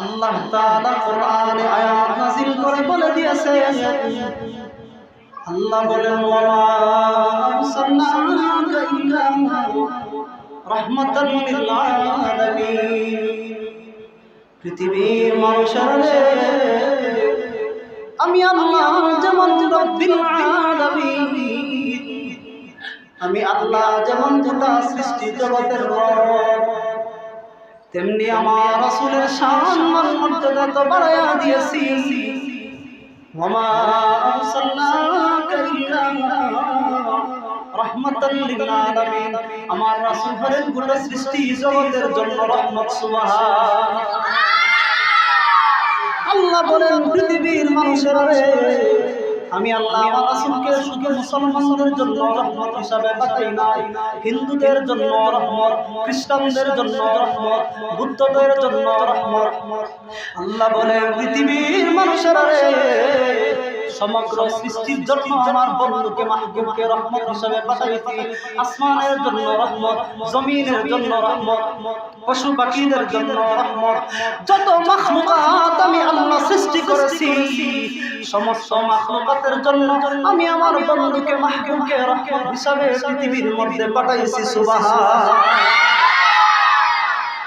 আল্লাহ তাআলা কোরআনে আয়াত নাযিল করে বলে দিয়েছে। আল্লাহ বলেন ওয়া আরসালনাকা ইল্লা রাহমাতাল লিল আলামিন। পৃথিবীর মানুষের আমি আল্লাহ যেমন রব্বিল আলামিন, আমি আল্লাহ যেমন গোটা সৃষ্টি জগতের রব তেমনি আমার রাসূলের শান মান মর্যাদা তো বাড়ায়া দিয়েছি। আমার গোটা সৃষ্টি জগতের জন্য রহমত, সুবহান। আল্লাহ বলেন, পৃথিবীর মানুষের আমি আল্লাহ আমার রাসূলকে শুধু মুসলমানদের জন্য রহমত হিসাবে পাঠাই নাই। হিন্দুদের জন্য রহমত, খ্রিস্টানদের জন্য রহমত, বুদ্ধদের জন্য রহমত। আল্লাহ বলে পৃথিবীর মানুষের সমগ্র সৃষ্টির জন্য আমার বন্ধুকে, মাহবুবকে রহমত হিসাবে পাঠাইছি। আসমানের জন্য রহমত, জমিনের জন্য রহমত, পশু পাখিদের জন্য রহমত। যত মাখলুকাত আমি আল্লাহ সৃষ্টি করেছি, সমস্ত মাখলুকাতের জন্য আমি আমার বন্ধুকে, মাহবুবকে রহমত হিসাবে পৃথিবীর মধ্যে পাঠাইছি, সুবহান।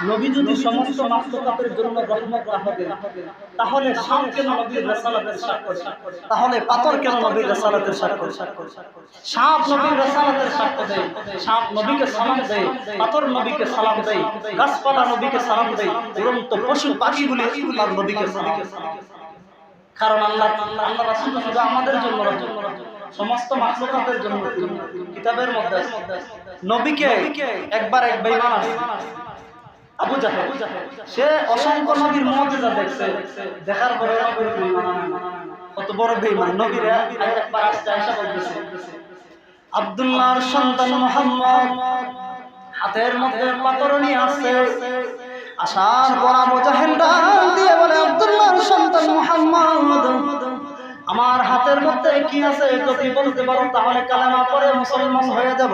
নবী যদি সমস্ত মাখলুকাতের জন্য রহমত না তাহলে কেন নবীর তাহলে পাথর কেন নবীর রাসালাতের সাপ নবীর সাক্ষ্য দেয়, সাপ নবীকে সালাম দেয়, পাথর নবীকে সালাম দেয়, গাছপালা নবীকে সালাম দেয় উড়ন্ত পশু পাখিগুলি তার নবীকে সালাম কারণ আল্লাহ আল্লাহ রাসূল শুধু আমাদের জন্য। সমস্ত মাখলুকাতের জন্য কিতাবের মধ্যে নবীকে একবার এক বেঈমান আছে সে অসংখ্য নবীর মুজিজা দেখছে। দেখার পরে। কত বড় বেঈমান। নবীর আব্দুল্লাহর সন্তান মুহাম্মদ হাতের মধ্যে পাথর নিয়ে আসছে। আসার পর আবু জাহেল দিয়ে বলে, আব্দুল্লাহর সন্তান মুহাম্মদ, আমার হাতের মধ্যে কি আছে? যদি বলতে পারো তাহলে কালেমা পরে মুসলমান হয়ে যাব।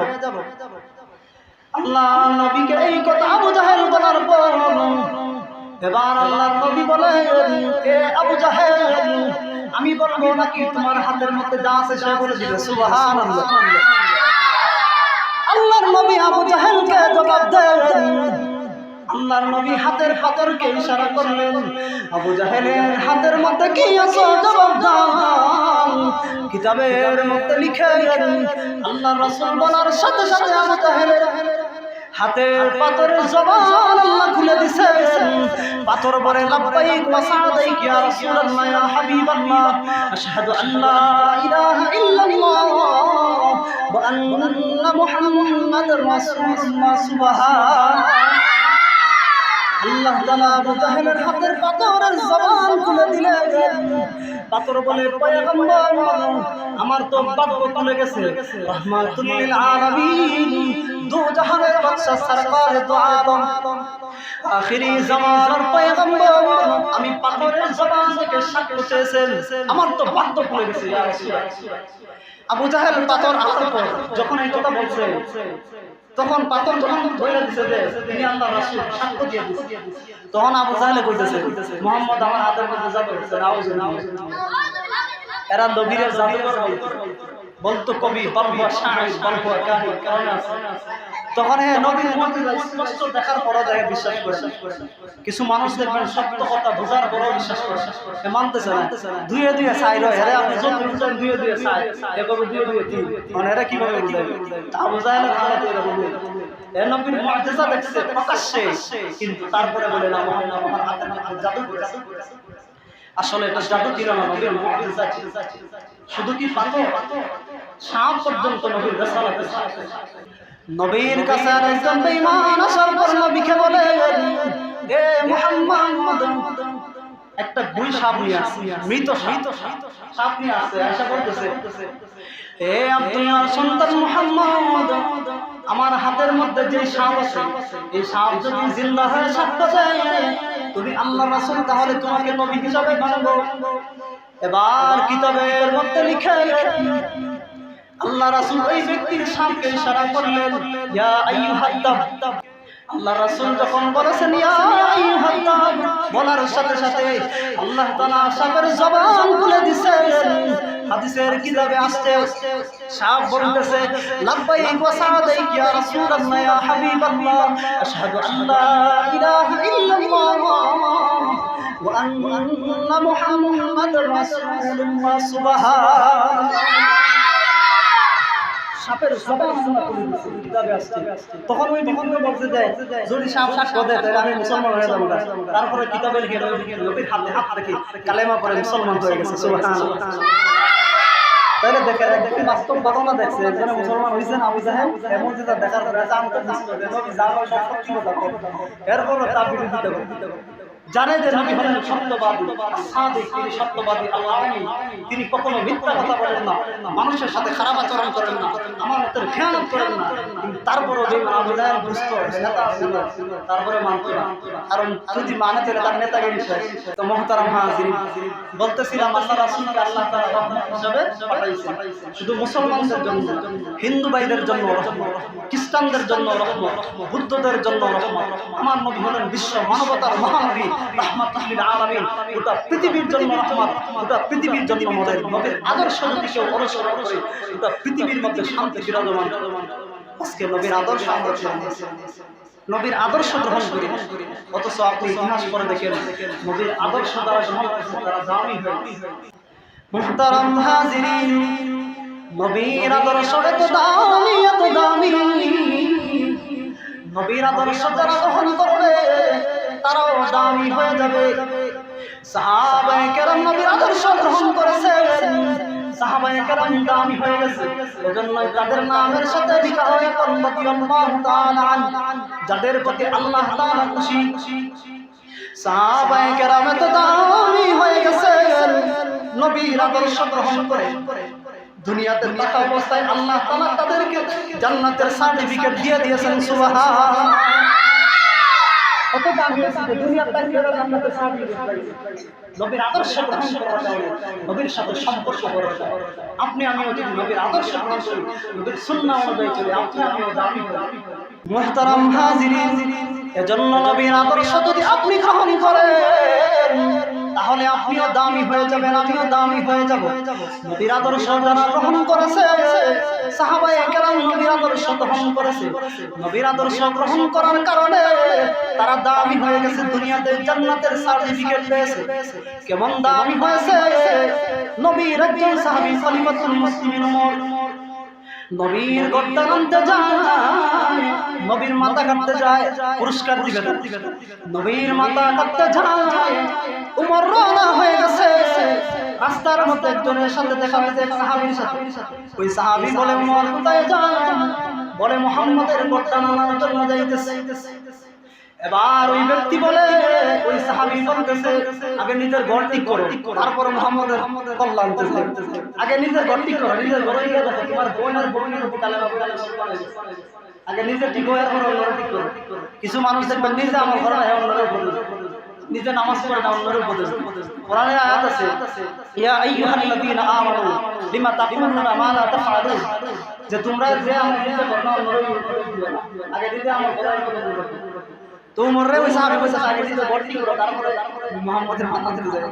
আল্লাহ নবীকে এই কথা আবু এবার নবী এ আবু জাহেল, আমি বলব নাকি তোমার হাতের মধ্যে যা আছে সে বলে আল্লাহর নবী আবু জাহেলকে জবাব দেন, আল্লাহর নবী হাতের পাথরকে ইশারা করলেন। আবু জাহেলের হাতের মধ্যে কি আছে জবাব দাও। কিতাবের মধ্যে লিখে আল্লাহ রাসূল বলার সাথে সাথে আবু জাহেলের হাতের পাথরের জবান আল্লাহ খুলে দিছে পাথর বলে লাব্বাইক ওয়া সাদাইক ইয়া রাসূলুল্লাহ, ইয়া হাবিবাল্লাহ। আশহাদু আল্লা ইলাহা ইল্লাল্লাহ ওয়া আন্না রাসূলুল্লাহ সুবহান আল্লাহ তাআলা হাতের পাথরের জবান খুলে দিলেন। পাথর বলে আমার তো বাক্য তুলে গেছে রহমাতুল লিল আলামিন, দু জাহানের বাদশা সরকার আদম। আখিরি জামানার পয়গম্বর, আমি পাথরের জবান থেকে সাক্ষ্য চেয়েছেন। আমার তো বাক্য তুলে গেছে আবু জাহেল পাথর আসার পর যখন এই কথা বলছে, তখন পাথর যখন ধরে দিছে যে তিনি আল্লাহ রাসূল, সাক্ষ্য দিয়ে দিছে তখন আবু জাহেলে কইতেছে, মোহাম্মদ আমার হাতের মধ্যে যাবে এরা জাদুঘর বলতো কবি বলব শাহিদ বলব কারণ তখন হ্যাঁ নবীর স্পষ্ট দেখার দেখে বিশ্বাস করে। কিছু মানুষ দেখবেন সত্য কথা বোঝার পরও বিশ্বাস করে। এ মানতেছে না। দুয়ে দুয়ে চাই হেরে আপনি যত দুয়ে দুয়ে চাই। এ করব দুয়ে দুয়ে তিন। মানে এটা কীভাবে তা বোঝায় না তো এরকম এ নবীর মুজিজা দেখছে, প্রকাশ্যে। কিন্তু তারপরে বলে, না মধ্যে জাদু করেছে। আসলে এটা জাদু ছিল না নবীর মুজিজা ছিল শুধু কি পাথর? সাপ পর্যন্ত নবীর রেসালাতে নবীর কাছে আর একজন বেঈমান আসার পর নবীকে বলে, এ মুহাম্মদ, একটা গুই সাপ নিয়ে আসছে মৃত মৃত সাপ নিয়ে আসছে আশা করতেছে এ আব্দুল্লাহর সন্তান মুহাম্মদ, আমার হাতের মধ্যে যে সাপ আছে, এই সাপ যদি জিন্দা হয়ে সাক্ষ্য দেয় তুমি আল্লাহ রাসুল, তাহলে তোমাকে নবী হিসাবে মানবো। এবার কিতাবের মধ্যে লিখে আল্লাহ রাসুল ওই ব্যক্তির সামনে ইশারা করলেন, ইয়া আইয়ুহাদ দাব আল্লাহ রাসূল যখন বলেছেন বলার সাথে সাথে আল্লাহ তাআলা সাপের জবান খুলে দিয়েছেন হাদিসের কিতাবে আসছে সাপ বলতেছে, লাব্বাইক ওয়া সাদাইক ইয়া রাসূলুল্লাহ, ইয়া হাবিবাল্লাহ আশহাদু আল্লা ইলাহা ইল্লাল্লাহ ওয়া আন্না রাসূলুল্লাহ সাপের জবান শোনা করে কিতাবে আসছে তখন ওই বিভিন্ন বলতে যায় যদি সাপ সাক্ষ্য দেয় তাহলে আমি মুসলমান হয়ে যাব তারপরে কিতাবে লিখে নবীর হাতে হাত রেখে কালেমা পরে মুসলমান হয়ে গেছে তাহলে দেখে দেখে বাস্তব ঘটনা দেখছে একজনে মুসলমান হয়েছে না বুঝে হ্যাঁ এমন দেখার পরে হয় কথা তার বিরোধিতা হলেন তিনি কখনো মিথ্যা কথা বলেন না, মানুষের সাথে খারাপ আচরণ করেন না, আমার খেয়ানত করেন না। কিন্তু যে বুঝতো নেতা তারপরে মানত না। কারণ যদি মানে তার শেষ। তো মহতারাম হাজির বলতেছিলাম শুধু মুসলমানদের জন্য, হিন্দু ভাইদের জন্য খ্রিস্টানদের জন্য বুদ্ধদের জন্য আমার নবী হলেন বিশ্ব মানবতার মহানবী রাহমাতুল আলামিন। গোটা পৃথিবীর জন্য রহমত, গোটা পৃথিবীর জন্য মডেল নবীর আদর্শ যদি কেউ অনুসরণ করে গোটা পৃথিবীর গ্রহণ করি। অথচ আপনি ইতিহাস পরে দেখেন, নবীর আদর্শ দ্বারা নবীর আদর্শ নবীর আদর্শ যারা গ্রহণ করবে তারাও দামি হয়ে যাবে। সাহাবায়ে কেরাম নবীর আদর্শ গ্রহণ করেছেন। সাহাবায়ে কেরাম দামি হয়ে গেছে। এজন্যই তাদের নামের সাথে লিখা রাদিয়াল্লাহু তাআলা যাদের প্রতি আল্লাহ তাআলা খুশি। সাহাবায়ে কেরাম এত দামি হয়ে নবীর আদর্শ গ্রহণ করে। দুনিয়াতে থাকা অবস্থায় আল্লাহ তাআলা তাদেরকে জান্নাতের সার্টিফিকেট দিয়ে দিয়েছেন সুবহান কত নবীর সাথে সম্পর্ক আপনি আমিও যদি নবীর আদর্শ নবীর সুন্না অনুযায়ী চলে, আপনি আমিও দামি মোহতারাম এজন্য নবীর আদর্শ যদি আপনি গ্রহণ করেন আপনিও দামি হয়ে যাবেন, আমিও দামি হয়ে যাব। নবীর আদর্শ যারা গ্রহণ করেছে, সাহাবায়ে কেরাম নবীর আদর্শ গ্রহণ করেছে। নবীর আদর্শ গ্রহণ করার কারণে তারা দামি হয়ে গেছে, দুনিয়াতে জান্নাতের সার্টিফিকেট পেয়েছে। কেমন দামি হয়েছে? নবীর একজন সাহাবী খলিফাতুল মুসলিমিন ওমর। নবীর গর্দান আনতে যায়, নবীর মাথা কাটতে যায়, পুরস্কার দিবেন নবীর মাথা কাটতে যায়, উমর রওনা হয়ে গেছে। রাস্তার মধ্যে একজনের সাথে দেখা হয়েছে সাহাবির সাথে। ওই সাহাবি বলে, উমর কোথায় যায় বলে, মোহাম্মদের গর্দান নানার জন্য যাইতেছে। এবার ওই ব্যক্তি বলে ওই সাহাবী বলতেছে আগে নিজের ঘর ঠিক করো। তারপরে মোহাম্মদের কল্যাণ আগে নিজের ঘর ঠিক করো। নিজের ঘরে তোমার বোনের বোনের আগে নিজে ঠিক হয়ে এরপর অন্যরা ঠিক করো। কিছু মানুষ দেখবেন নিজে আমার ঘরে হয় অন্যরা নিজে নামাজ পড়ে না অন্যরা উপদেশ। কোরআনে আয়াত আছে ইয়া আইয়ুহাল্লাযীনা আমানু লিমা তাকুলুনা মা লা তাফআলুন। যে তোমরা যে আমার নিজে ঘর না। অন্যরা আগে নিজে আমার ঘরে তো মররে ওই সাহাবী কইছে আগে নিজে ভর্তি করো তারপরে মুহাম্মদের মাথা থেকে যায়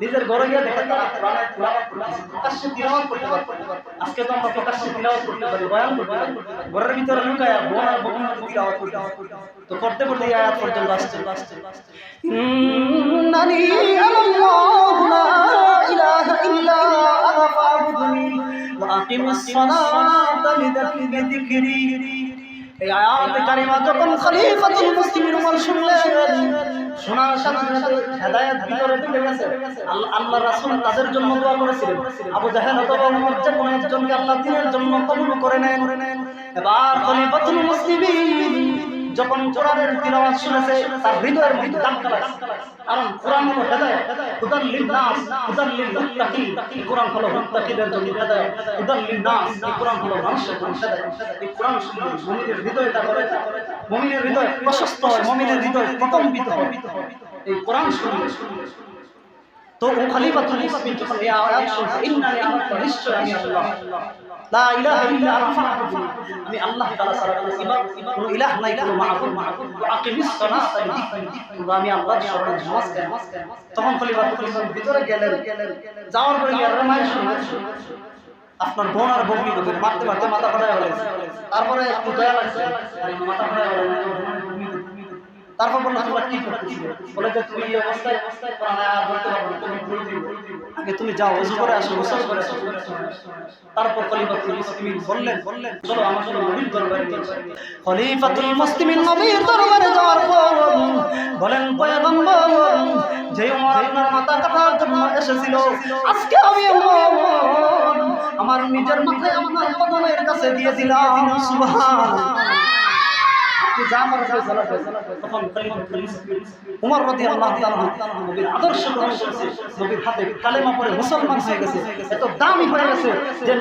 নিজের ঘরে গিয়ে দেখে তারা কোরআনে তিলাওয়াত করতেছে প্রকাশ্যে তিলাওয়াত করতে পারবে আজকে তো আমরা প্রকাশ্যে তিলাওয়াত করতে পারি, বয়ান করতে পারি। ঘরের ভিতরে লুকায়া বোন আর তিলাওয়াত করতে তো করতে করতে এই আয়াত পর্যন্ত আসছে। ইন্নানি আল্লাহু লা ইলাহা ইল্লা আনা ফাবুদনি ওয়া আকিমিস সালাতা লিযিকরি এই আয়াত কারিমা যখন খলিফাতুল মুসলিমিন উমর শুনলেন শোনার সাথে সাথে হেদায়েত ভিতরে ঢুকে গেছে। আল্লাহ রাসূল তাদের জন্য দোয়া করেছিলেন। আবু জাহেল অথবা উমর যে কোনো একজনকে আল্লাহ দিনের জন্য কবুল করে নেন। এবার খলিফাতুল মুসলিমিন যখন কোরআনের তিলাওয়াত শুনেছে, তার হৃদয়ের মধ্যে ধাক্কা লাগে কারণ কোরআন হলো হেদায়েত। হুদান লিন-নাস হুদান লিল-মুত্তাকিন কোরআন হলো মুত্তাকিদের জন্য হেদায়েত। হুদান লিন-নাস এই কোরআন হলো মানুষের জন্য হেদায়েত। এই কোরআন শুনলে মুমিনের করে মুমিনের হৃদয় প্রশস্ত হয়, মুমিনের হৃদয় প্রকম্পিত হয়। এই কোরআন শুনলে। তো ও খলিফাতুল মুসলিমিন যখন এই আয়াত শুনছে ইন্নানি আল্লাহ নিশ্চয় আমি আল্লাহ আপনার বোন আর বগনি মারতে মারতে মাথা ফাটায় তারপরে দয়া লাগছে। মাথা তারপর বলল, তোমরা কি করতেছিলে? তুমি এই অবস্থায় অবস্থায় পারব তুমি দিও। আগে তুমি যাও, ওযু করে আসো গোসল করে আসো। তারপর মুসলিমিন বললেন বললেন, চলো, আমার নবীর দরবারে খলিফাতুল মুসলিমিন নবীর দরবারে যাওয়ার পর বলেন, পয়গম্বর যে জন্য এসেছিল, আজকে আমি আমার নিজের মাথায় আমার কাছে দিয়ে দিলাম সুবহান তখন উমর রাদিয়াল্লাহু তাআলা নবীর আদর্শ নবীর হাতে কালেমা পড়ে মুসলমান হয়ে গেছে। এত দামি হয়ে গেছে যে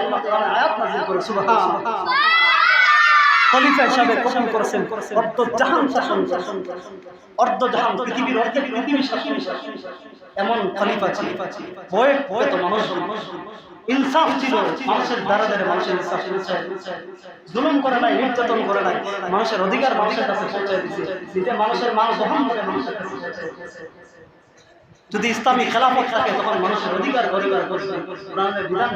আল্লাহ আয়াত খলিফা হিসাবে কসম করেছেন অর্ধ জাহান শাসন অর্ধ জাহান পৃথিবীর অর্ধেক পৃথিবী শাসন এমন খলিফা ছিল। বয়ে বয়ে তো মানুষ ইনসাফ ছিল। মানুষের দ্বারা দ্বারা মানুষের ইনসাফ জুলুম করে নাই নির্যাতন করে নাই। মানুষের অধিকার মানুষের কাছে পৌঁছে দিচ্ছে নিজে মানুষের মান বহন করে মানুষের কাছে যদি ইসলামী খেলাফত থাকে তখন মানুষের অধিকার করবে কোরআনের বিধান